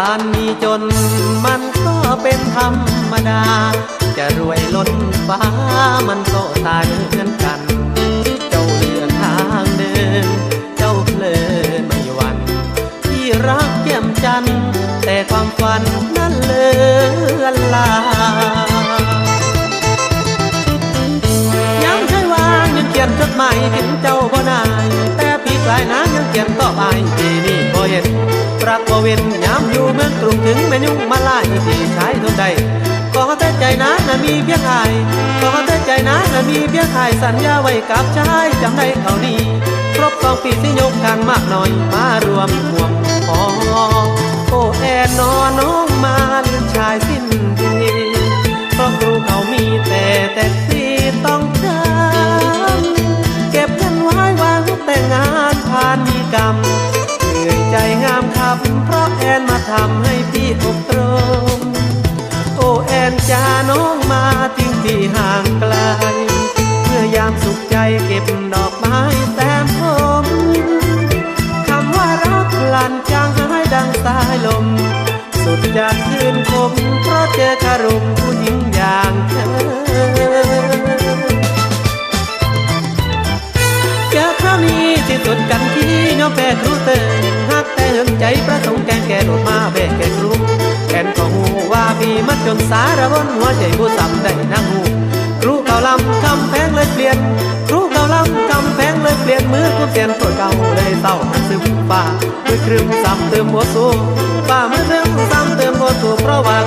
การมีจนมันก็เป็นธรรมดา จะรวยล้นฟ้ามันก็ตายเหมือนกัน เจ้าเลือกทางเดิน เจ้าเพลินไม่วัน ที่รักเกี่ยมจัน แต่ความฝันนั้นเลือนลายามใช้วางยังเขียนจดหมายถึงเจ้าบ่นาย แต่พี่กลายน้ำยังเขียนต่อไป รักบ่เว้นยามอยู่เมืองกรุงถึงแม่ยุ่งมาลายที่ชายทนใดขอแต่ใจนะนะมีเพียงอายขอแต่ใจนะนะมีเพียงอายสัญญาไว้กับชายจำได้เท่านี้ครบสองปีสิยกกันมากหน่อยมารวมห่วงพอโอแอนนอน้องมาลืมชายสิ้นดีเพราะครูเขามีแต่แต่ที่ต้องการเก็บเงินไว้วางแต่งงานผ่านมีกรรม เก็บดอกไม้แต้มผมคำว่ารักลันจางหายดังสายลม สุดจากคืนคมเพราะเจอคารุมผู้หญิงอย่างเธอเจอคราวนี้ที่สุดกันที่ยอมแพ้ครูเตอหักแต่หิงใจประสงค์แกงแกโดดมาแบกแกครูแกนก็หูว่าพี่มัดจนสารวนหัวใจผู้ซ้ำได้นั่งหูครูเก่าลำคำแพงเลยเปลี่ยนครู ลำกำแพงเลยเปลี่ยนมือกูเปลี่ยนตัวเก่าเลยเศร้าหันซึมป่ามือครึมซ้ำเติมหัวสูป่ามือเริ่มซ้ำเติมหัวสูเพราะว่า